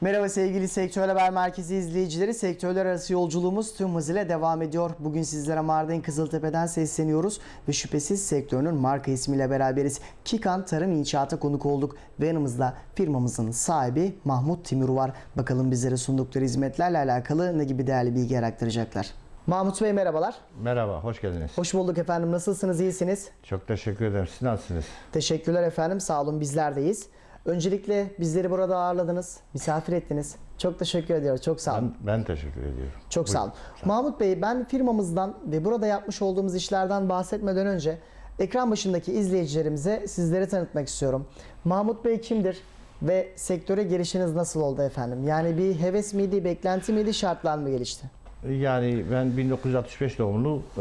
Merhaba sevgili Sektör Haber Merkezi izleyicileri. Sektörler arası yolculuğumuz tüm hızıyla devam ediyor. Bugün sizlere Mardin Kızıltepe'den sesleniyoruz ve şüphesiz sektörünün marka ismiyle beraberiz. Kikan Tarım İnşaat'a konuk olduk ve yanımızda firmamızın sahibi Mahmut Timur var. Bakalım bizlere sundukları hizmetlerle alakalı ne gibi değerli bilgi aktaracaklar. Mahmut Bey merhabalar. Merhaba, hoş geldiniz. Hoş bulduk efendim. Nasılsınız? İyisiniz? Çok teşekkür ederim. Siz nasılsınız? Teşekkürler efendim. Sağ olun bizlerdeyiz. Öncelikle bizleri burada ağırladınız, misafir ettiniz. Çok teşekkür ediyorum. Çok sağ olun. Ben, ben teşekkür ediyorum. Çok sağ olun. Mahmut Bey ben firmamızdan ve burada yapmış olduğumuz işlerden bahsetmeden önce ekran başındaki izleyicilerimize sizleri tanıtmak istiyorum. Mahmut Bey kimdir ve sektöre girişiniz nasıl oldu efendim? Yani bir heves miydi, beklenti miydi, şartlar mı gelişti? Yani ben 1965 doğumlu, e,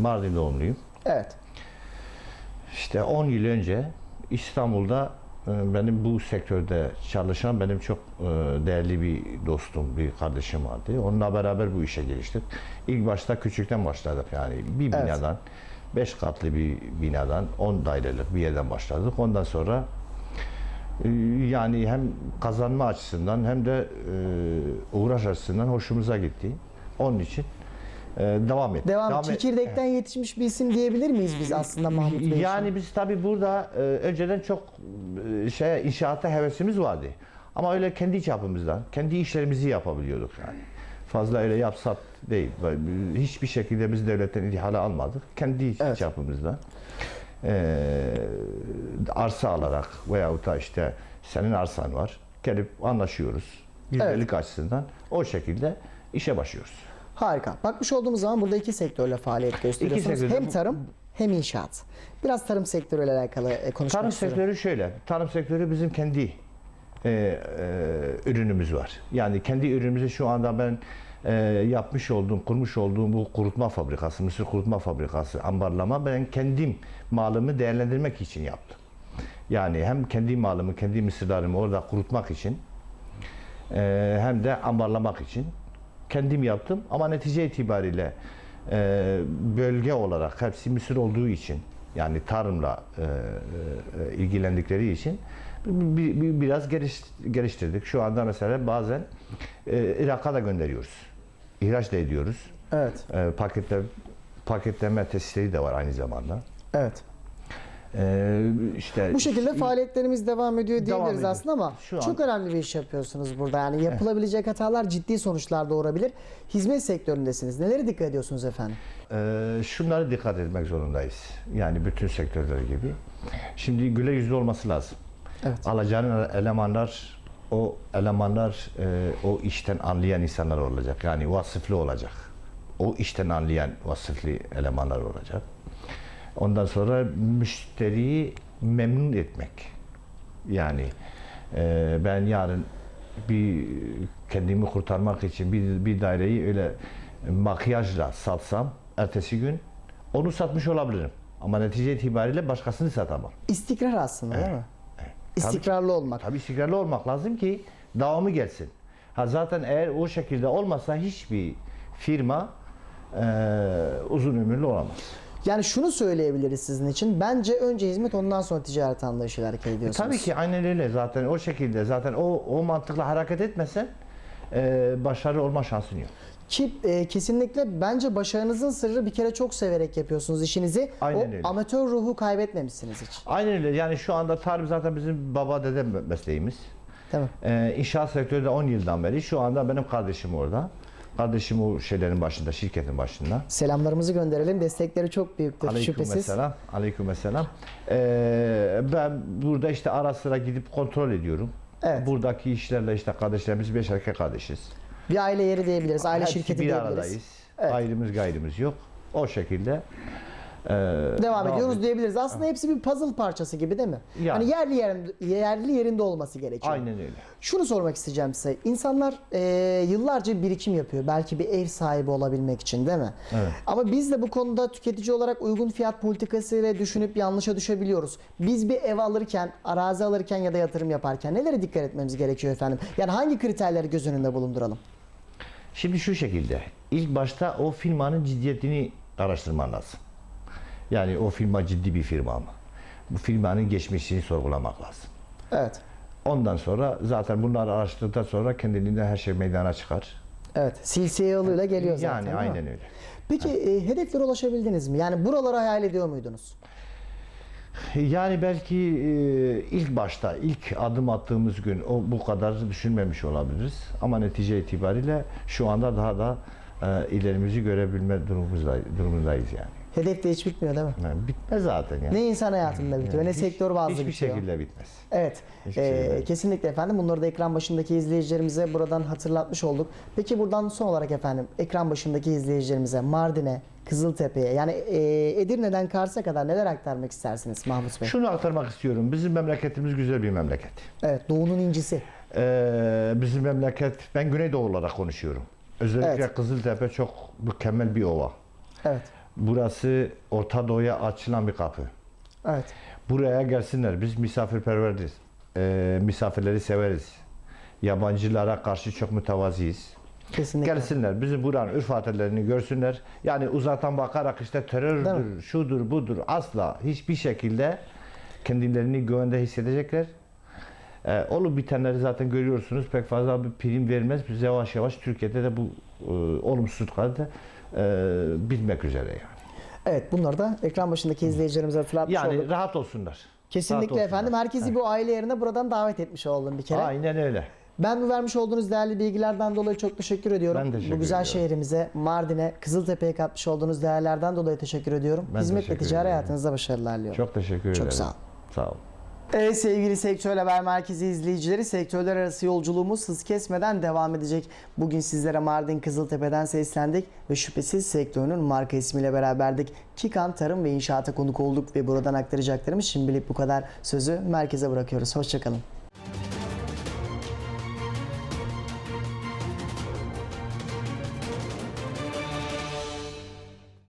Mardin doğumluyum. Evet. İşte 10 yıl önce İstanbul'da benim bu sektörde çalışan benim çok e, değerli bir dostum, bir kardeşim vardı. Onunla beraber bu işe giriştik. İlk başta küçükten başladık yani bir Evet. binadan, 5 katlı bir binadan 10 dairelik bir yerden başladık. Ondan sonra e, yani hem kazanma açısından hem de e, uğraş açısından hoşumuza gitti. Onun için devam ettik. Devam, et- çekirdekten yetişmiş bir isim diyebilir miyiz biz aslında Mahmut Bey için? Yani biz tabii burada e, önceden çok e, şey inşaatta hevesimiz vardı. Ama öyle kendi çapımızdan, kendi işlerimizi yapabiliyorduk yani. Fazla öyle yapsat değil. Hiçbir şekilde biz devletten ihale almadık. Kendi Evet. çapımızdan. E, arsa alarak veyahut da işte senin arsan var. Gelip anlaşıyoruz. Güzellik açısından o şekilde işe başlıyoruz. Harika. Bakmış olduğumuz zaman burada iki sektörle faaliyet gösteriyorsunuz. hem tarım hem inşaat. Biraz tarım sektörüyle alakalı e, konuşmak Tarım istiyorum. sektörü şöyle. Tarım sektörü bizim kendi e, e, ürünümüz var. Yani kendi ürünümüzü şu anda ben e, yapmış olduğum, kurmuş olduğum bu kurutma fabrikası, mısır kurutma fabrikası, ambarlama ben kendim malımı değerlendirmek için yaptım. Yani hem kendi malımı, kendi mısırlarımı orada kurutmak için e, hem de ambarlamak için kendim yaptım ama netice itibariyle e, bölge olarak hepsi Mısır olduğu için yani tarımla e, e, ilgilendikleri için bir, bir- biraz geliş, geliştirdik. Şu anda mesela bazen e, Irak'a da gönderiyoruz. İhraç da ediyoruz. Evet. E, paketle, paketleme tesisleri de var aynı zamanda. Evet. E, işte Bu şekilde faaliyetlerimiz devam ediyor Devam diyebiliriz ediyor. aslında ama Şu an- çok önemli bir iş yapıyorsunuz burada. Yani yapılabilecek hatalar ciddi sonuçlar doğurabilir. Hizmet sektöründesiniz. Neleri dikkat ediyorsunuz efendim? Ee, şunlara dikkat etmek zorundayız. Yani bütün sektörler gibi. Şimdi güle yüzlü olması lazım. Evet. Alacağın elemanlar o elemanlar e, o işten anlayan insanlar olacak. Yani vasıflı olacak. O işten anlayan vasıflı elemanlar olacak. Ondan sonra müşteriyi memnun etmek. Yani e, ben yarın bir kendimi kurtarmak için bir, bir daireyi öyle makyajla satsam ertesi gün onu satmış olabilirim. Ama netice itibariyle başkasını satamam. İstikrar aslında değil mi? Tabii- İstikrarlı olmak. Tabii istikrarlı olmak lazım ki devamı gelsin. Ha zaten eğer o şekilde olmasa hiçbir firma e, uzun ömürlü olamaz. Yani şunu söyleyebiliriz sizin için. Bence önce hizmet ondan sonra ticaret anlayışıyla hareket ediyorsunuz. Tabii ki aynen öyle zaten o şekilde zaten o o mantıkla hareket etmesen e, başarılı olma şansın yok. Ki e, kesinlikle bence başarınızın sırrı bir kere çok severek yapıyorsunuz işinizi. Aynen o öyle. amatör ruhu kaybetmemişsiniz hiç. Aynen öyle yani şu anda tarım zaten bizim baba dede mesleğimiz. Tamam. E, inşaat sektörü de 10 yıldan beri şu anda benim kardeşim orada. Kardeşim o şeylerin başında, şirketin başında. Selamlarımızı gönderelim. Destekleri çok büyüktür Aleyküm şüphesiz. selam. Aleyküm selam. Ee, ben burada işte ara sıra gidip kontrol ediyorum. Evet. Buradaki işlerle işte kardeşlerimiz beş erkek kardeşiz. Bir aile yeri diyebiliriz. Aile Hepsi şirketi bir diyebiliriz. aradayız. Evet. Ayrımız gayrımız yok. O şekilde e, Devam ediyoruz diyebiliriz. Aslında hepsi bir puzzle parçası gibi değil mi? Yani. Hani yerli yerinde, yerli yerinde olması gerekiyor. Aynen öyle. Şunu sormak isteyeceğim size. İnsanlar e, yıllarca birikim yapıyor. Belki bir ev sahibi olabilmek için değil mi? Evet. Ama biz de bu konuda tüketici olarak uygun fiyat politikasıyla düşünüp yanlışa düşebiliyoruz. Biz bir ev alırken, arazi alırken ya da yatırım yaparken nelere dikkat etmemiz gerekiyor efendim? Yani hangi kriterleri göz önünde bulunduralım? Şimdi şu şekilde. ilk başta o firmanın ciddiyetini araştırman lazım. Yani o firma ciddi bir firma mı? Bu firmanın geçmişini sorgulamak lazım. Evet. Ondan sonra zaten bunları araştırdıktan sonra kendiliğinden her şey meydana çıkar. Evet. Silsile yoluyla geliyor zaten. yani aynen öyle. Peki e, hedeflere ulaşabildiniz mi? Yani buraları hayal ediyor muydunuz? Yani belki e, ilk başta, ilk adım attığımız gün o bu kadar düşünmemiş olabiliriz. Ama netice itibariyle şu anda daha da e, ilerimizi görebilme durumundayız yani. Hedef de hiç bitmiyor değil mi? yani bitmez zaten yani. Ne insan hayatında bitiyor, ne Hiç- sektör bazlı Hiçbir bitiyor. şekilde bitmez. Evet, Hiçbir e, kesinlikle efendim. Bunları da ekran başındaki izleyicilerimize buradan hatırlatmış olduk. Peki buradan son olarak efendim, ekran başındaki izleyicilerimize Mardin'e, Kızıltepe'ye yani e, Edirne'den Kars'a kadar neler aktarmak istersiniz Mahmut Bey? Şunu aktarmak istiyorum. Bizim memleketimiz güzel bir memleket. Evet, Doğu'nun incisi. Ee, bizim memleket, ben Güneydoğu olarak konuşuyorum. Özellikle Evet. Kızıltepe çok mükemmel bir ova. Evet, Burası Orta Doğu'ya açılan bir kapı. evet. Buraya gelsinler. Biz misafirperveriz. Ee, misafirleri severiz. Yabancılara karşı çok mütevaziyiz. Kesinlikle. Gelsinler. Bizi buranın örf adellerini görsünler. Yani uzaktan bakarak işte terördür, şudur, budur. Asla hiçbir şekilde kendilerini güvende hissedecekler. Ee, olup bitenleri zaten görüyorsunuz. Pek fazla bir prim vermez. Biz yavaş yavaş Türkiye'de de bu e, olumsuzlukları da bilmek üzere yani. Evet, bunları da ekran başındaki izleyicilerimize hatırlatmış Yani olduk. rahat olsunlar. Rahat Kesinlikle olsunlar. efendim. Herkesi bu aile yerine buradan davet etmiş oldum bir kere. Aynen öyle. Ben bu vermiş olduğunuz değerli bilgilerden dolayı çok teşekkür ediyorum. Ben teşekkür bu güzel ediyorum. şehrimize, Mardin'e, Kızıltepe'ye katmış olduğunuz değerlerden dolayı teşekkür ediyorum. Ben Hizmet ve ticari ederim. hayatınızda başarılar diliyorum. Çok teşekkür ederim. Çok sağ ol. Sağ ol. Evet sevgili Sektör Haber Merkezi izleyicileri sektörler arası yolculuğumuz hız kesmeden devam edecek. Bugün sizlere Mardin Kızıltepe'den seslendik ve şüphesiz sektörünün marka ismiyle beraberdik. Kikan Tarım ve İnşaat'a konuk olduk ve buradan aktaracaklarımız şimdilik bu kadar. Sözü merkeze bırakıyoruz. Hoşçakalın.